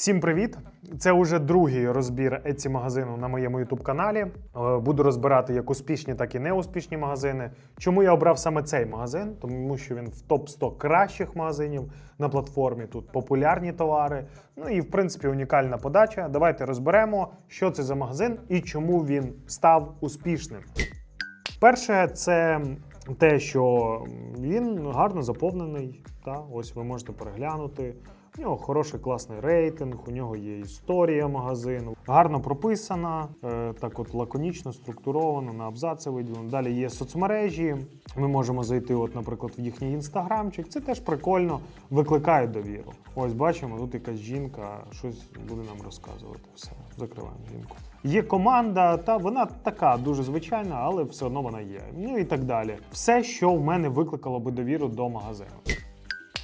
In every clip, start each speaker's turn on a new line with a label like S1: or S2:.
S1: Всім привіт! Це уже другий розбір Etsy магазину на моєму youtube каналі. Е, Буду розбирати як успішні, так і неуспішні магазини. Чому я обрав саме цей магазин? Тому що він в топ 100 кращих магазинів на платформі. Тут популярні товари. Ну і в принципі унікальна подача. Давайте розберемо, що це за магазин і чому він став успішним. Перше, це те, що він гарно заповнений. Та, ось ви можете переглянути. У нього хороший класний рейтинг, у нього є історія магазину, гарно прописана, е, так от лаконічно, структуровано, на абзаци виділено. Далі є соцмережі. Ми можемо зайти, от, наприклад, в їхній інстаграмчик. Це теж прикольно, викликає довіру. Ось бачимо, тут якась жінка щось буде нам розказувати. Все, закриваємо жінку. Є команда, та вона така дуже звичайна, але все одно вона є. Ну і так далі. Все, що в мене викликало би довіру до магазину.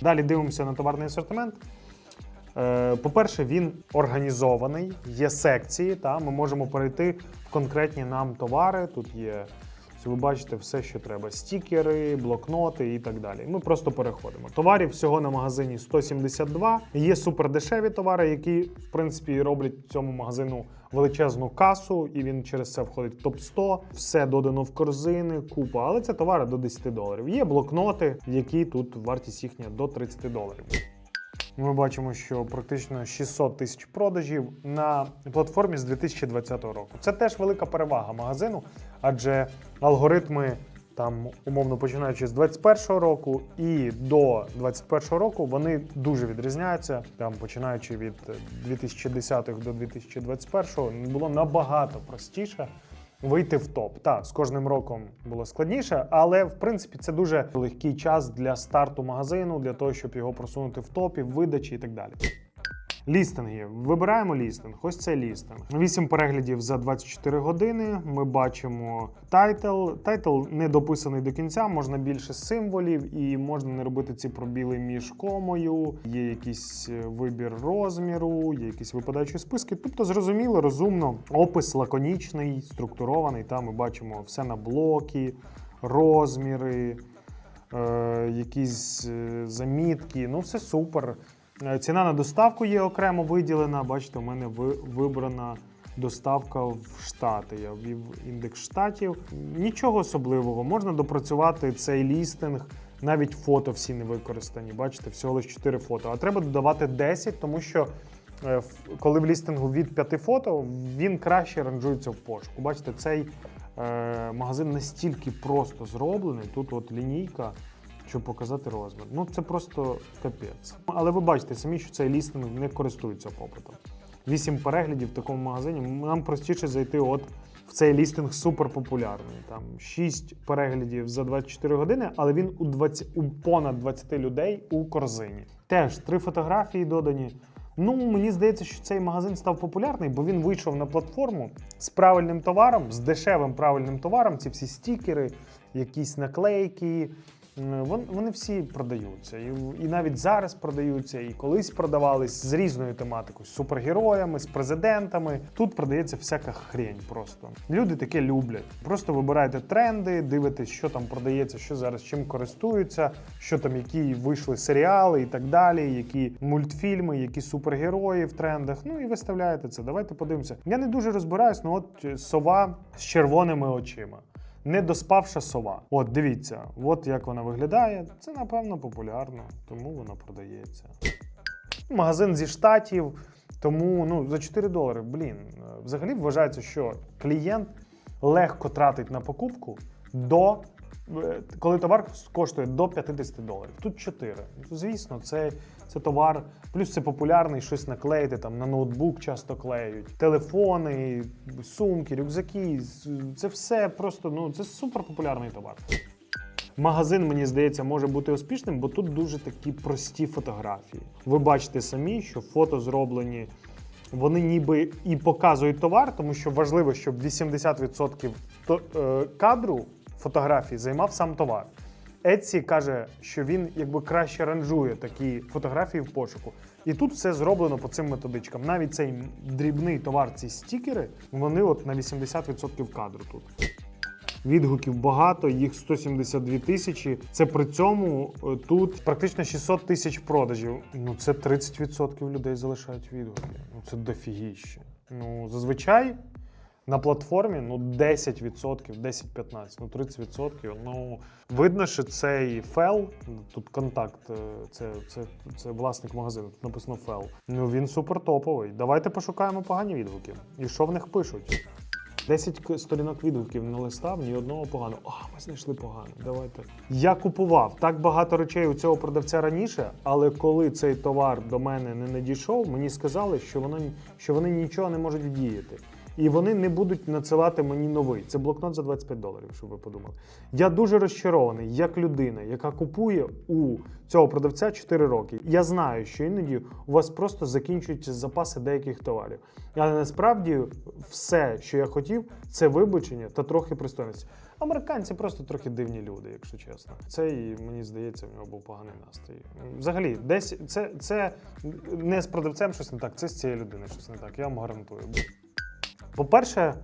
S1: Далі дивимося на товарний асортимент. Е, По-перше, він організований, є секції. Та ми можемо перейти в конкретні нам товари. Тут є, ви бачите, все, що треба: стікери, блокноти і так далі. Ми просто переходимо. Товарів всього на магазині 172. Є супердешеві товари, які в принципі роблять цьому магазину величезну касу, і він через це входить в топ 100 Все додано в корзини, купа. Але це товари до 10 доларів. Є блокноти, які тут вартість їхня до 30 доларів. Ми бачимо, що практично 600 тисяч продажів на платформі з 2020 року. Це теж велика перевага магазину, адже алгоритми там, умовно починаючи з 2021 року і до 2021 року, вони дуже відрізняються. Там, починаючи від 2010 до 2021 було набагато простіше. Вийти в топ. Та з кожним роком було складніше, але в принципі це дуже легкий час для старту магазину, для того, щоб його просунути в топі, видачі і так далі. Лістинги. Вибираємо лістинг. Ось це лістинг. 8 переглядів за 24 години. Ми бачимо тайтл. Тайтл не дописаний до кінця, можна більше символів і можна не робити ці пробіли між комою. Є якийсь е, вибір розміру, є якісь випадаючі списки. Тобто, зрозуміло, розумно, опис лаконічний, структурований. Там ми бачимо все на блоки, розміри. Е, якісь е, замітки, ну все супер. Е, Ціна на доставку є окремо виділена. Бачите, у мене вибрана доставка в Штати. Я ввів індекс штатів. Нічого особливого. Можна допрацювати цей лістинг. Навіть фото всі не використані. Бачите, всього лише 4 фото. А треба додавати 10, тому що е, коли в лістингу від 5 фото, він краще ранжується в пошуку. Бачите, цей е, магазин настільки просто зроблений. Тут от лінійка щоб показати розмір. Ну це просто капець. Але ви бачите самі, що цей лістинг не користується попитом. Вісім переглядів в такому магазині. Нам простіше зайти от в цей лістинг суперпопулярний. Там 6 переглядів за 24 години, але він у 20, у понад 20 людей у корзині. Теж три фотографії додані. Ну, мені здається, що цей магазин став популярний, бо він вийшов на платформу з правильним товаром, з дешевим правильним товаром. Ці всі стікери, якісь наклейки. Вон- Вони всі продаються. І, і навіть зараз продаються, і колись продавались з різною тематикою, з супергероями, з президентами. Тут продається всяка хрень просто. Люди таке люблять. Просто вибирайте тренди, дивитесь, що там продається, що зараз чим користуються, що там, які вийшли серіали і так далі, які мультфільми, які супергерої в трендах. Ну і виставляєте це. Давайте подивимося. Я не дуже розбираюсь, ну от е, сова з червоними очима. Недоспавша сова. От дивіться, от як вона виглядає. Це напевно популярно, тому вона продається. Магазин зі штатів, тому ну за 4 долари. Блін, взагалі вважається, що клієнт легко тратить на покупку до коли товар коштує до 50 доларів. Тут 4. Звісно, це, це товар, плюс це популярний, щось наклеїти там на ноутбук часто клеють, телефони, сумки, рюкзаки. Це все просто ну це супер популярний товар. Магазин, мені здається, може бути успішним, бо тут дуже такі прості фотографії. Ви бачите самі, що фото зроблені. Вони ніби і показують товар, тому що важливо, щоб 80% е, кадру фотографії займав сам товар. Etsy каже, що він якби краще ранжує такі фотографії в пошуку. І тут все зроблено по цим методичкам. Навіть цей дрібний товар, ці стікери, вони от на 80% кадру тут. Відгуків багато, їх 172 тисячі. Це при цьому е, тут практично 600 тисяч продажів. Ну це 30% людей залишають відгуки. Ну це дофігіще. Ну зазвичай на платформі ну 10%, 10-15, ну 30%. Ну видно, що цей фел, тут контакт, е, це, це, це власник магазину. Тут написано фел. Ну він супер топовий. Давайте пошукаємо погані відгуки. І що в них пишуть? 10 сторінок відгуків не листав, ні одного поганого. А, ми знайшли погане. Давайте. Я купував так багато речей у цього продавця раніше, але коли цей товар до мене не надійшов, мені сказали, що воно що вони нічого не можуть вдіяти. І вони не будуть надсилати мені новий. Це блокнот за 25 доларів, щоб ви подумали. Я дуже розчарований, як людина, яка купує у цього продавця 4 роки. Я знаю, що іноді у вас просто закінчуються запаси деяких товарів. Але насправді все, що я хотів, це вибачення та трохи пристойності. Американці просто трохи дивні люди, якщо чесно. Це і мені здається, в нього був поганий настрій. Взагалі, десь це, це не з продавцем щось не так, це з цією людиною щось не так. Я вам гарантую. По-перше,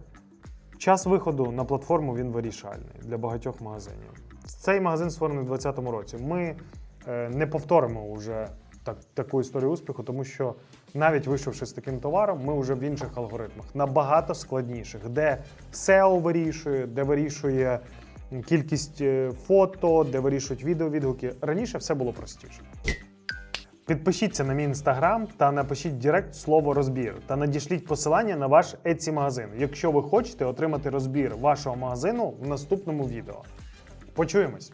S1: час виходу на платформу він вирішальний для багатьох магазинів. Цей магазин створений у 2020 році. Ми е, не повторимо вже так, таку історію успіху, тому що навіть вийшовши з таким товаром, ми вже в інших алгоритмах, набагато складніших, де SEO вирішує, де вирішує кількість е, фото, де вирішують відеовідгуки. Раніше все було простіше. Підпишіться на мій інстаграм та напишіть Директ слово розбір та надішліть посилання на ваш Etsy магазин, якщо ви хочете отримати розбір вашого магазину в наступному відео. Почуємось!